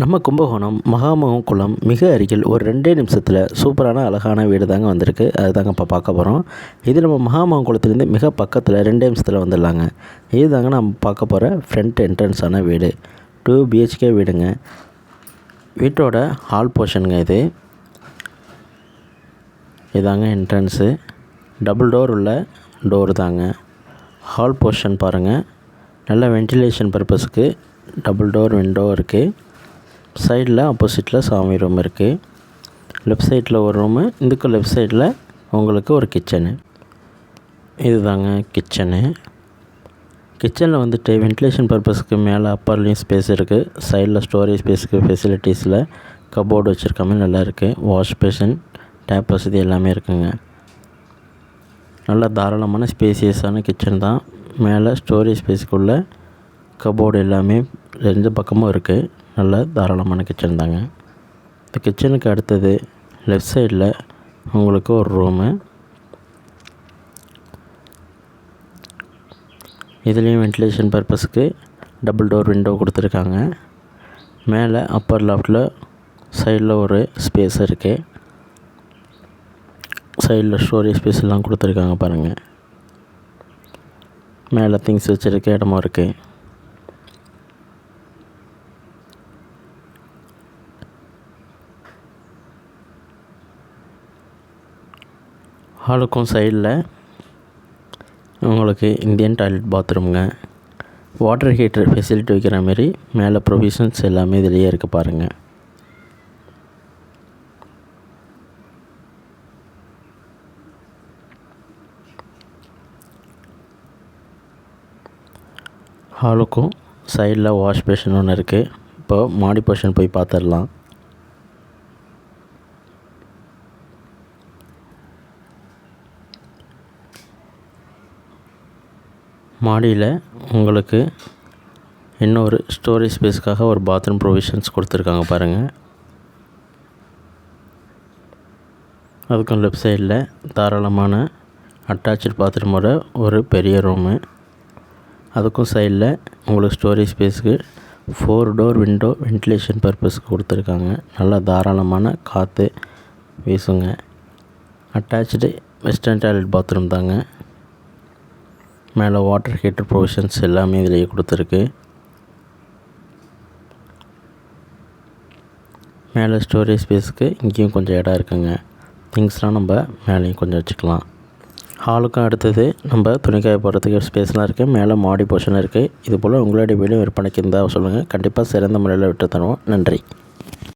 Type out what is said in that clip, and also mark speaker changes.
Speaker 1: நம்ம கும்பகோணம் மகாமகம் குளம் மிக அருகில் ஒரு ரெண்டே நிமிஷத்தில் சூப்பரான அழகான வீடு தாங்க வந்திருக்கு. அது தாங்க இப்போ பார்க்க போகிறோம் இது நம்ம மகாமகம் குளத்துலேருந்து மிக பக்கத்தில் ரெண்டே நிமிஷத்தில் வந்துடலாங்க. இது தாங்க நம்ம பார்க்க போகிற ஃப்ரண்ட் என்ட்ரன்ஸான வீடு. டூ பிஹெச்கே வீடுங்க. வீட்டோட ஹால் போர்ஷனுங்க இது. இதாங்க என்ட்ரன்ஸு டபுள் டோர் உள்ள டோர் தாங்க. ஹால் போர்ஷன் பாருங்கள் நல்ல வென்டிலேஷன் பர்பஸுக்கு டபுள் டோர் விண்டோ இருக்குது சைடில் ஆப்போசிட்டில் சாமி ரூம் இருக்குது லெஃப்ட் சைடில் ஒரு ரூமு இதுக்கு லெஃப்ட் சைடில் உங்களுக்கு ஒரு கிச்சனு இதுதாங்க கிச்சனு கிச்சனில் வந்துட்டு வென்டிலேஷன் பர்பஸ்க்கு மேலே அப்பர்லேயும் ஸ்பேஸ் இருக்குது சைடில் ஸ்டோரேஜ் ஸ்பேஸுக்கு ஃபெசிலிட்டிஸில் கபோர்டு வச்சுருக்காம நல்லா இருக்குது வாஷ் பேஷன் டேப் வசதி எல்லாமே இருக்குங்க. நல்ல தாராளமான ஸ்பேசியஸான கிச்சன் தான். மேலே ஸ்டோரேஜ் ஸ்பேஸுக்குள்ளே கபோர்டு எல்லாமே ரெண்டு பக்கமும் இருக்குது நல்ல தாராளமான கிச்சன் தாங்க. இந்த கிச்சனுக்கு அடுத்தது லெஃப்ட் சைடில் உங்களுக்கு ஒரு ரூமு இதுலேயும் வென்டிலேஷன் பர்பஸ்க்கு டபுள் டோர் விண்டோ கொடுத்துருக்காங்க. மேலே அப்பர் லெஃப்டில் சைடில் ஒரு ஸ்பேஸ் இருக்குது சைடில் ஸ்டோரேஜ் ஸ்பேஸ் எல்லாம் கொடுத்துருக்காங்க பாருங்கள் மேலே திங்ஸ் வச்சுருக்க இடமும் இருக்குது ஹாலுக்கும் சைடில் உங்களுக்கு இந்தியன் டாய்லெட் பாத்ரூம்ங்க. வாட்டர் ஹீட்டர் ஃபெசிலிட்டி வைக்கிற மாரி மேலே ப்ரொவிஷன்ஸ் எல்லாமே இதிலேயே இருக்குது பாருங்கள் ஹாலுக்கும் சைடில் வாஷ் பேஷன் ஒன்று இருக்குது இப்போ மாடி போர்ஷன் போய் பார்த்துடலாம். மாடியில் உங்களுக்கு இன்னொரு ஸ்டோரேஜ் ஸ்பேஸ்க்காக ஒரு பாத்ரூம் ப்ரொவிஷன்ஸ் கொடுத்துருக்காங்க பாருங்கள் அதுக்கும் லெஃப்ட் சைடில் தாராளமான அட்டாச்சு பாத்ரூமோட ஒரு பெரிய ரூமு அதுக்கும் சைடில் உங்களுக்கு ஸ்டோரேஜ் ஸ்பேஸுக்கு ஃபோர் டோர் விண்டோ வென்டிலேஷன் பர்பஸ்க்கு கொடுத்துருக்காங்க. நல்லா தாராளமான காற்று வீசுங்க. அட்டாச்சு வெஸ்டர்ன் டாய்லெட் பாத்ரூம் தாங்க. மேலே வாட்டர் ஹீட்டர் ப்ரொவிஷன்ஸ் எல்லாமே இதிலேயே கொடுத்துருக்கு. மேலே ஸ்டோரேஜ் ஸ்பேஸுக்கு இங்கேயும் கொஞ்சம் இடம் இருக்குங்க. திங்ஸ்லாம் நம்ம மேலேயும் கொஞ்சம் வச்சுக்கலாம். ஹாலுக்கும் அடுத்தது நம்ம துணிக்காய போடுறதுக்கு ஸ்பேஸ்லாம் இருக்குது மேலே மாடி போர்ஷன் இருக்குது இது போல் உங்களுடைய வீடும் விற்பனைக்கு இருந்தால் சொல்லுங்கள் கண்டிப்பாக சிறந்த முறையில் விட்டு தருவோம் நன்றி.